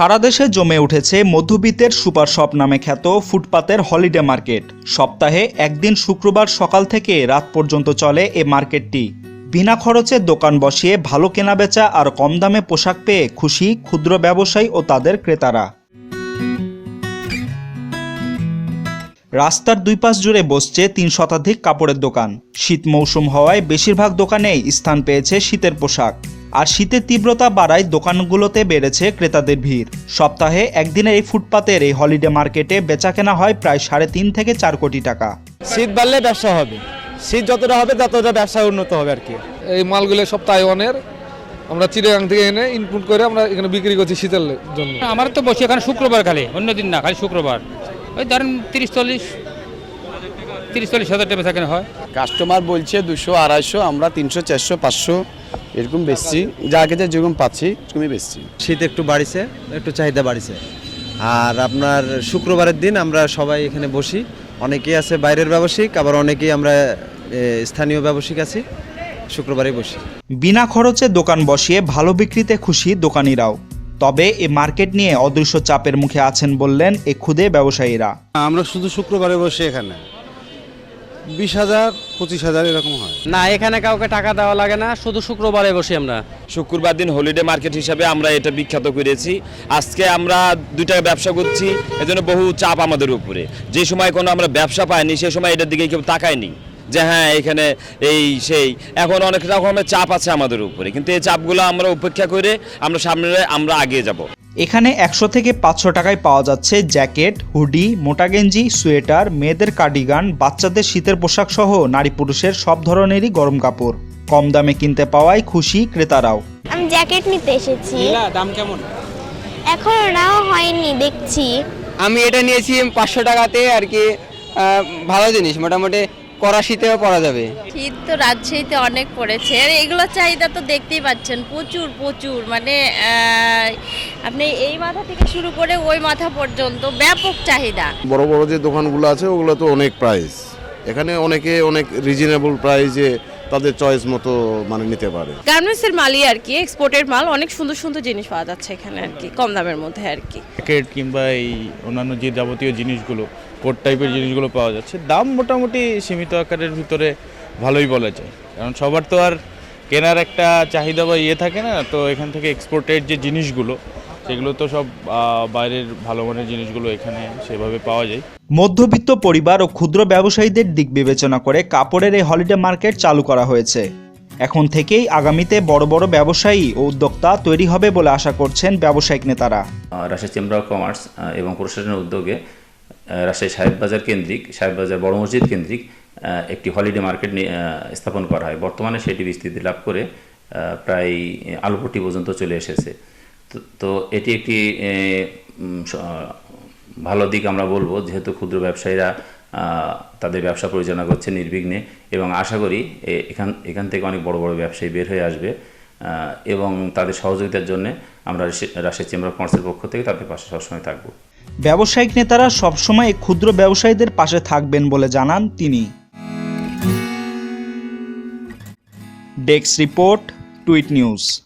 সারা দেশে জমে উঠেছে মধ্যবিত্তের সুপার শপ নামে খ্যাত ফুটপাতের হলিডে মার্কেট। সপ্তাহে একদিন শুক্রবার সকাল থেকে রাত পর্যন্ত চলে এ মার্কেটটি। বিনা খরচে দোকান বসিয়ে ভালো কেনাবেচা আর কম দামে পোশাক পেয়ে খুশি ক্ষুদ্র ব্যবসায়ী ও তাদের ক্রেতারা। রাস্তার দুই পাশ জুড়ে বসছে তিন শতাধিক কাপড়ের দোকান। শীত মৌসুম হওয়ায় বেশিরভাগ দোকানেই স্থান পেয়েছে শীতের পোশাক। আর শীতের তীব্রতা বাড়ায় দোকানগুলোতে বেড়েছে ক্রেতাদের ভিড়। সপ্তাহে একদিনের এই ফুটপাতের এই হলিডে মার্কেটে বেচাকেনা হয় প্রায় সাড়ে তিন থেকে চার কোটি টাকা। শীত বাড়লে ব্যবসা হবে। শীত যতটা হবে ততটা ব্যবসা উন্নত হবে আর কি। এই মালগুলো সব তাইওয়ানের। আমরা চিড়িয়াখান থেকে এনে ইনপুট করে আমরা এখানে বিক্রি করছি শীতের জন্য। আমার তো বসে এখানে শুক্রবার খালি অন্য দিন না খালি শুক্রবার। ওই ধরেন তিরিশ চল্লিশ তিরিশ চল্লিশ হাজার টাকা সেখানে হয়। কাস্টমার বলছে দুশো আড়াইশো আমরা তিনশো চারশো পাঁচশো। এরকম বেচছি। যা কেটে যেরকম পাচ্ছি এরকমই বেচছি। শীত একটু বাড়িছে একটু চাহিদা বাড়িছে। আর আপনার শুক্রবারের দিন আমরা সবাই এখানে বসি। অনেকেই আছে বাইরের ব্যবসায়িক আবার অনেকেই আমরা স্থানীয় ব্যবসায়িক আছি। শুক্রবারে বসি। বিনা খরচে দোকান বসিয়ে ভালো বিক্রিতে খুশি দোকানিরাও। তবে এ মার্কেট নিয়ে অদৃশ্য চাপের মুখে আছেন বললেন এ ক্ষুদে ব্যবসায়ীরা। আমরা শুধু শুক্রবারে বসে এখানে। বিশ হাজার পঁচিশ হাজার এরকম হয়। না এখানে কাউকে টাকা দেওয়া লাগে না শুধু শুক্রবারে বসি আমরা। শুক্রবার দিন হলিডে মার্কেট হিসাবে আমরা এটা বিখ্যাত করেছি। আজকে আমরা দুইটা ব্যবসা করছি এজন্য বহু চাপ আমাদের উপরে। যে সময় কোনো আমরা ব্যবসা পাইনি সে সময় এটার দিকে কেউ তাকায়নি। যে হ্যাঁ এখানে এই সেই। এখন অনেক রকমের চাপ আছে আমাদের উপরে। কিন্তু এই চাপগুলো আমরা উপেক্ষা করে আমরা সামনে আমরা আগিয়ে যাব। এখানে একশো থেকে পাঁচশো টাকায় পাওয়া যাচ্ছে জ্যাকেট হুডি মোটা গেঞ্জি সোয়েটার মেয়েদের কার্ডিগান বাচ্চাদের শীতের পোশাক সহ নারী পুরুষের সব ধরনেরই গরম কাপড়। কম দামে কিনতে পাওয়ায় খুশি ক্রেতারাও। আমি জ্যাকেট নিতে এসেছি। দাম কেমন? এখনও নেওয়া হয়নি দেখছি। আমি এটা নিয়েছি পাঁচশো টাকাতে আর কি ভালো জিনিস মোটামুটি কড়া শীতেও পরা যাবে। শীত তো রাজশাহীতে অনেক পড়েছে। আর এগুলো চাহিদা তো দেখতেই পাচ্ছেন প্রচুর প্রচুর মানে আপনি এই মাথা থেকে শুরু করে ওই মাথা পর্যন্ত ব্যাপক চাহিদা। বড় বড় যে দোকানগুলো আছে ওগুলো তো অনেক প্রাইস এখানে অনেকে অনেক রিজনেবল প্রাইসে তাদের চয়েস মতো মানে নিতে পারে। গার্মেন্টসের মালই আর কি এক্সপোর্টের মাল অনেক সুন্দর সুন্দর জিনিস পাওয়া যাচ্ছে এখানে আর কি কম দামের মধ্যে আর কি। প্যাকেট কিংবা এই অন্যান্য যে যাবতীয় জিনিসগুলো কোট টাইপের জিনিসগুলো পাওয়া যাচ্ছে দাম মোটামুটি সীমিত আকারের ভিতরে ভালোই বলা যায়। কারণ সবার তো আর কেনার একটা চাহিদা বা ইয়ে থাকে না তো এখান থেকে এক্সপোর্টেড যে জিনিসগুলো সেগুলো তো সব আহ, বাইরের ভালো মানের জিনিসগুলো এখানে সেভাবে পাওয়া যায়। মধ্যবিত্ত পরিবার ও ক্ষুদ্র ব্যবসায়ীদের দিক বিবেচনা করে কাপড়ের এই হলিডে মার্কেট চালু করা হয়েছে। এখন থেকেই আগামীতে বড় বড় ব্যবসায়ী ও উদ্যোক্তা তৈরি হবে বলে আশা করছেন ব্যবসায়িক নেতারা। রাজশাহী চেম্বার অফ কমার্স এবং প্রশাসনের উদ্যোগে আহ, রাজশাহী সাহেব বাজার কেন্দ্রিক সাহেব বাজার বড় মসজিদ কেন্দ্রিক আহ, একটি হলিডে মার্কেট স্থাপন করা হয়। বর্তমানে সেটি বিস্তৃতি লাভ করে প্রায় আলুপট্টি পর্যন্ত চলে এসেছে। তো- এটি একটি ভালো দিক আমরা বলব, যেহেতু ক্ষুদ্র ব্যবসায়ীরা তাদের ব্যবসা পরিচালনা করছে নির্বিঘ্নে এবং আশা করি এখান এখান থেকে অনেক বড় বড় ব্যবসায়ী বের হয়ে আসবে এবং তাদের সহযোগিতার জন্য আমরা রাজশাহী চেম্বার অফ কমার্সের পক্ষ থেকে তাদের পাশে সবসময় থাকব। ব্যবসায়িক নেতারা সবসময় ক্ষুদ্র ব্যবসায়ীদের পাশে থাকবেন বলে জানান তিনি। Desk report, tweet news.